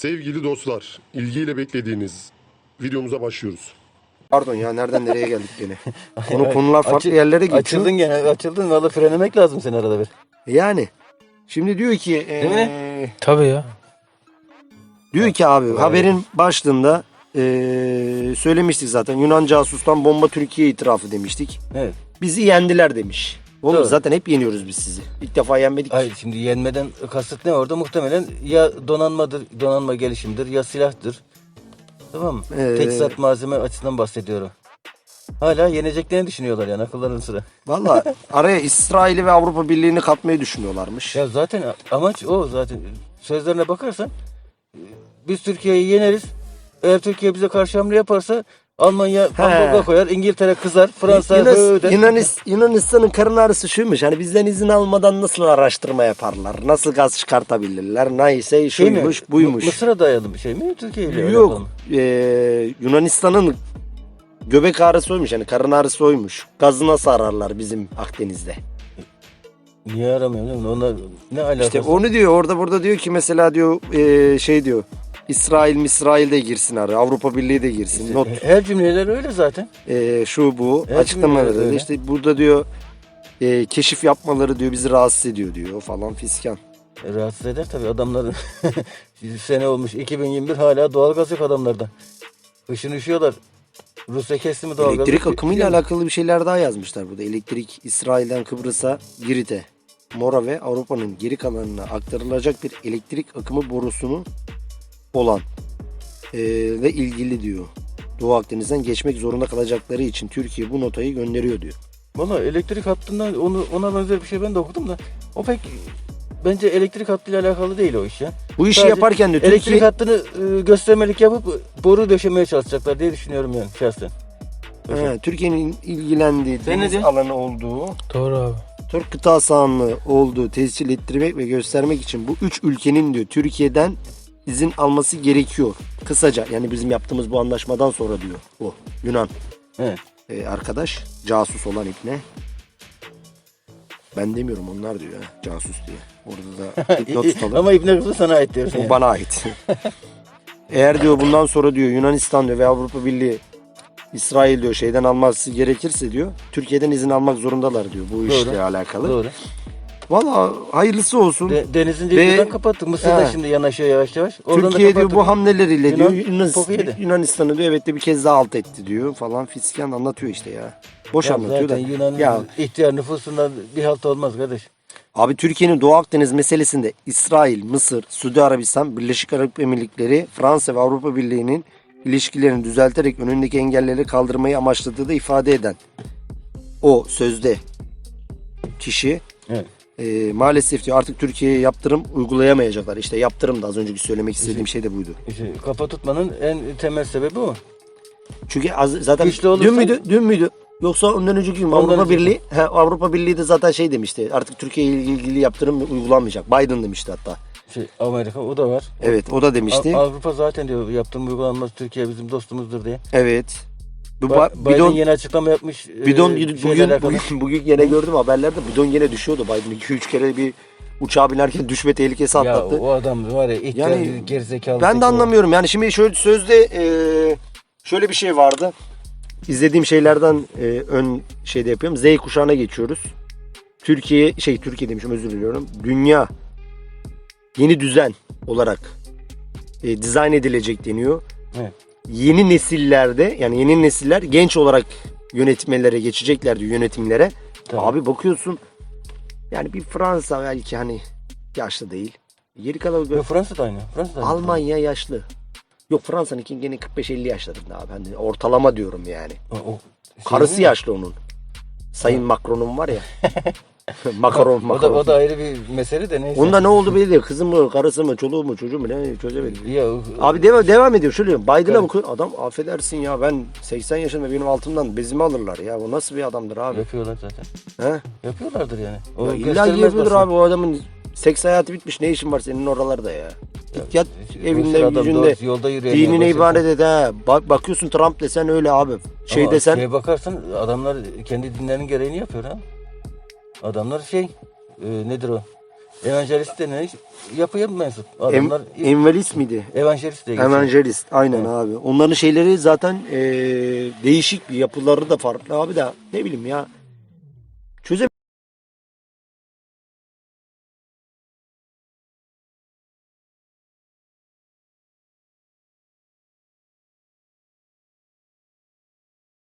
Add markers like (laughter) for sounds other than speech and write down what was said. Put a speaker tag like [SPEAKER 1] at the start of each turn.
[SPEAKER 1] Sevgili dostlar, ilgiyle beklediğiniz videomuza başlıyoruz.
[SPEAKER 2] Pardon ya nereden nereye geldik gene. (laughs) Konu konular farklı
[SPEAKER 3] Açı-
[SPEAKER 2] yerlere gidiyor.
[SPEAKER 3] Açıldın gene açıldın. Valla frenlemek lazım seni arada bir.
[SPEAKER 2] Yani. Şimdi diyor ki
[SPEAKER 3] Değil mi?
[SPEAKER 2] eee,
[SPEAKER 4] Tabii ya.
[SPEAKER 2] diyor ki abi haberin başlığında eee, söylemiştik zaten Yunan casustan bomba Türkiye itirafı demiştik.
[SPEAKER 3] Evet.
[SPEAKER 2] Bizi yendiler demiş. Oğlum
[SPEAKER 3] Doğru.
[SPEAKER 2] zaten hep yeniyoruz biz sizi. İlk defa yenmedik.
[SPEAKER 3] Hayır şimdi yenmeden kasıt ne orada? Muhtemelen ya donanmadır, donanma gelişimidir ya silahtır. Tamam mı?
[SPEAKER 2] Ee,
[SPEAKER 3] Teçhizat malzeme açısından bahsediyorum. Hala yeneceklerini düşünüyorlar yani akılların sıra.
[SPEAKER 2] Valla (laughs) araya İsrail'i ve Avrupa Birliği'ni katmayı düşünüyorlarmış.
[SPEAKER 3] Ya zaten amaç o zaten. Sözlerine bakarsan biz Türkiye'yi yeneriz. Eğer Türkiye bize karşı hamle yaparsa Almanya pambuka koyar, İngiltere kızar, Fransa
[SPEAKER 2] Yunan-. Yunanis- Yunanistan'ın karın ağrısı şuymuş. Hani bizden izin almadan nasıl araştırma yaparlar? Nasıl gaz çıkartabilirler? Neyse
[SPEAKER 3] Şey mi?
[SPEAKER 2] şuymuş buymuş.
[SPEAKER 3] Mısır'a dayalı bir şey mi? Türkiye ile
[SPEAKER 2] Yok. Ee, Yunanistan'ın göbek ağrısı oymuş. Yani karın ağrısı oymuş. Gazı nasıl ararlar bizim Akdeniz'de?
[SPEAKER 3] Niye mi? Onlar ne alakası?
[SPEAKER 2] İşte onu diyor. Orada burada diyor ki mesela diyor ee, şey diyor. İsrail İsrail de girsin araya. Avrupa Birliği de girsin. Not
[SPEAKER 3] Her cümleler öyle zaten.
[SPEAKER 2] ee, şu bu
[SPEAKER 3] Evet,
[SPEAKER 2] açıklamaları
[SPEAKER 3] öyle.
[SPEAKER 2] da işte burada diyor ee, keşif yapmaları diyor bizi rahatsız ediyor diyor falan fiskan.
[SPEAKER 3] E, rahatsız eder tabii adamların. (laughs) sene olmuş 2021 hala doğalgaz yok adamlarda. Kışın üşüyorlar. Rusya kesti mi doğalgazı?
[SPEAKER 2] Elektrik akımıyla alakalı bir şeyler daha yazmışlar burada. Elektrik İsrail'den Kıbrıs'a, Girit'e, Mora ve Avrupa'nın geri kalanına aktarılacak bir elektrik akımı borusunu olan eee, ve ilgili diyor. Doğu Akdeniz'den geçmek zorunda kalacakları için Türkiye bu notayı gönderiyor diyor.
[SPEAKER 3] Valla elektrik hattından onu ona benzer bir şey ben de okudum da o pek bence elektrik hattıyla alakalı değil o iş ya.
[SPEAKER 2] Bu işi
[SPEAKER 3] Sadece
[SPEAKER 2] yaparken de
[SPEAKER 3] elektrik
[SPEAKER 2] Türkiye
[SPEAKER 3] hattını e, göstermelik yapıp boru döşemeye çalışacaklar diye düşünüyorum yani şahsen.
[SPEAKER 2] He, Türkiye'nin ilgilendiği
[SPEAKER 3] Sen ne
[SPEAKER 2] deniz
[SPEAKER 3] diyorsun?
[SPEAKER 2] alanı olduğu
[SPEAKER 4] Doğru abi.
[SPEAKER 2] Türk kıta sahanlığı olduğu tescil ettirmek ve göstermek için bu üç ülkenin diyor Türkiye'den izin alması gerekiyor. Kısaca yani bizim yaptığımız bu anlaşmadan sonra diyor o Yunan
[SPEAKER 3] Evet.
[SPEAKER 2] e, arkadaş casus olan ipne. Ben demiyorum onlar diyor ya casus diye. Orada da (laughs) not tutalım.
[SPEAKER 3] Ama İbn Kızı sana ait diyorsun.
[SPEAKER 2] O
[SPEAKER 3] yani.
[SPEAKER 2] bana ait. (laughs) Eğer diyor bundan sonra diyor Yunanistan diyor ve Avrupa Birliği İsrail diyor şeyden alması gerekirse diyor Türkiye'den izin almak zorundalar diyor bu işle alakalı.
[SPEAKER 3] Doğru.
[SPEAKER 2] Valla hayırlısı olsun.
[SPEAKER 3] De, denizin dibinden kapattık. Mısır da
[SPEAKER 2] He.
[SPEAKER 3] şimdi yanaşıyor yavaş yavaş. Oradan da
[SPEAKER 2] Türkiye diyor bu hamleleriyle
[SPEAKER 3] Yunan
[SPEAKER 2] diyor Yunan,
[SPEAKER 3] topu yedi.
[SPEAKER 2] Yunanistan'ı diyor evet de bir kez daha alt etti diyor falan fiskan anlatıyor işte ya. Boş
[SPEAKER 3] Ya
[SPEAKER 2] anlatıyor da.
[SPEAKER 3] zaten Yunan'ın
[SPEAKER 2] Ya
[SPEAKER 3] ihtiyar nüfusundan bir halt olmaz kardeş.
[SPEAKER 2] abi Türkiye'nin Doğu Akdeniz meselesinde İsrail, Mısır, Suudi Arabistan, Birleşik Arap Emirlikleri, Fransa ve Avrupa Birliği'nin ilişkilerini düzelterek önündeki engelleri kaldırmayı amaçladığı da ifade eden o sözde kişi
[SPEAKER 3] Evet.
[SPEAKER 2] E, maalesef diyor artık Türkiye'ye yaptırım uygulayamayacaklar. İşte yaptırım da az önceki söylemek istediğim şey de buydu.
[SPEAKER 3] İşte kafa tutmanın en temel sebebi o.
[SPEAKER 2] Çünkü az, zaten
[SPEAKER 3] Güçlü olursa-
[SPEAKER 2] dün müydü? Dün müydü? Yoksa ondan önceki gün mü?
[SPEAKER 3] Ondan
[SPEAKER 2] Avrupa
[SPEAKER 3] önceki.
[SPEAKER 2] Birliği he, Avrupa Birliği de zaten şey demişti. Artık Türkiye ile ilgili yaptırım uygulanmayacak. Biden demişti hatta.
[SPEAKER 3] Şey, Amerika o da var.
[SPEAKER 2] Evet, o da demişti.
[SPEAKER 3] Av- Avrupa zaten diyor yaptığım uygulanmaz Türkiye bizim dostumuzdur diye.
[SPEAKER 2] evet. Bu
[SPEAKER 3] Ba-
[SPEAKER 2] ba-
[SPEAKER 3] Biden
[SPEAKER 2] bidon
[SPEAKER 3] yeni açıklama yapmış. e,
[SPEAKER 2] bidon
[SPEAKER 3] şeyle
[SPEAKER 2] bugün,
[SPEAKER 3] alakalı.
[SPEAKER 2] bugün bugün yine gördüm haberlerde bidon yine düşüyordu. Biden 2 3 kere bir uçağa binerken düşme tehlikesi
[SPEAKER 3] Ya
[SPEAKER 2] atlattı.
[SPEAKER 3] o adam var ya ihtiyar
[SPEAKER 2] Yani
[SPEAKER 3] gerizekalı.
[SPEAKER 2] Ben de anlamıyorum. Yani şimdi şöyle sözde e, şöyle bir şey vardı. İzlediğim şeylerden e, ön şeyde yapıyorum. Z kuşağına geçiyoruz. Türkiye şey Türkiye demişim özür diliyorum. Dünya yeni düzen olarak e, dizayn edilecek deniyor.
[SPEAKER 3] Evet.
[SPEAKER 2] Yeni nesillerde yani yeni nesiller genç olarak yönetmelere geçecekler diyor yönetimlere.
[SPEAKER 3] Tabii.
[SPEAKER 2] Abi bakıyorsun yani bir Fransa belki hani yaşlı değil. Geri kalan
[SPEAKER 3] Yok, Fransa da aynı. Fransa da aynı.
[SPEAKER 2] Almanya yaşlı. Yok Fransa'nınki gene 45-50 yaşlarında abi. Hani ortalama diyorum yani.
[SPEAKER 3] O, o- şey
[SPEAKER 2] Karısı yaşlı onun. Sayın Macron'un var ya. (laughs) (laughs) Macron,
[SPEAKER 3] O da, o da ayrı bir mesele de neyse.
[SPEAKER 2] Onda ne oldu belli değil. Kızı mı, karısı mı, çoluğu mu, çocuğu mu ne çözemedim.
[SPEAKER 3] Ya,
[SPEAKER 2] Abi devam, devam ediyor. Şöyle. Biden'a bakıyor. Adam affedersin ya ben 80 yaşında benim altımdan bezimi alırlar ya. Bu nasıl bir adamdır abi?
[SPEAKER 3] yapıyorlar zaten.
[SPEAKER 2] He?
[SPEAKER 3] Yapıyorlardır yani. O
[SPEAKER 2] Ya illa yapıyordur abi o adamın seks hayatı bitmiş. Ne işin var senin oralarda ya? Git yat evinde yüzünde.
[SPEAKER 3] yolda
[SPEAKER 2] Dinine ibadet et ha. Bak, bakıyorsun Trump desen öyle abi. Şey
[SPEAKER 3] Ama
[SPEAKER 2] desen
[SPEAKER 3] Şeye bakarsan adamlar kendi dinlerinin gereğini yapıyor ha. Adamlar şey e, nedir o? Evangelist denen yapıya mensup.
[SPEAKER 2] Em,
[SPEAKER 3] Adamlar
[SPEAKER 2] miydi?
[SPEAKER 3] evangelist diye geçiyor.
[SPEAKER 2] Evangelist. Aynen abi. Onların şeyleri zaten e, değişik bir yapıları da farklı abi de ne bileyim ya.